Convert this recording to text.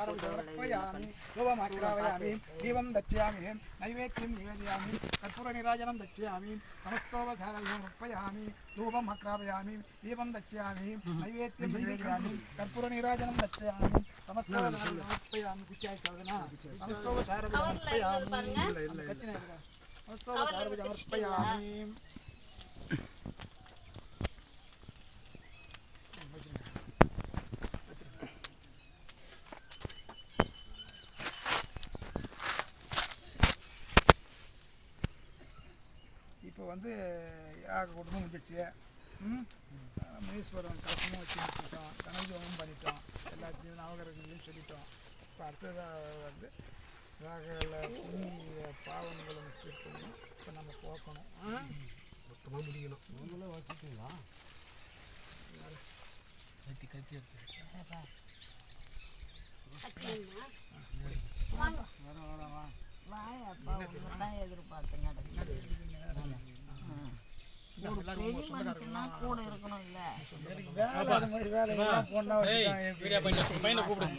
समर्पयामि धूपमाग्रावयामि दीपं दच्चामि नैवेद्यं निवेदयामि कर्पूरनिराजनं दच्चामि समस्तोपचारं समर्पयामि धूपम् आग्रावयामि दीपं दच्चामि नैवेद्यं निवेदयामि कर्पूरनिराजनं दच्चामि समस्तोपचारं समर्पयामि कुचाय साधना समस्तोपचारं समर्पयामि இப்போ வந்து யாக குடும்பம் முடிஞ்சிடுச்சு ம்? முனீஸ்வரன் கலசமும் வச்சு முடிச்சிட்டோம். கனஜோமும் பண்ணிட்டோம். எல்லாத்தையும் நவகிரகங்களையும் சொல்லிட்டோம். இப்போ அடுத்ததாக வந்து ராகங்களில் புண்ணிய பாவங்களை முக்கியத்துவம் இப்போ நம்ம போக்கணும்? மொத்தமாக முடிக்கணும் நீங்களும் வச்சுட்டீங்களா கத்தி கத்தி எடுத்து வர வர வா. வாயப்பா உன்னதான் எதிர்பார்த்து நடக்குது ஒரு பெரிய கூட இருக்கணும் இல்ல. வேலை அது மாதிரி வேலையெல்லாம் பொண்ணா வச்சுட்டான் பையனை கூப்பிடு.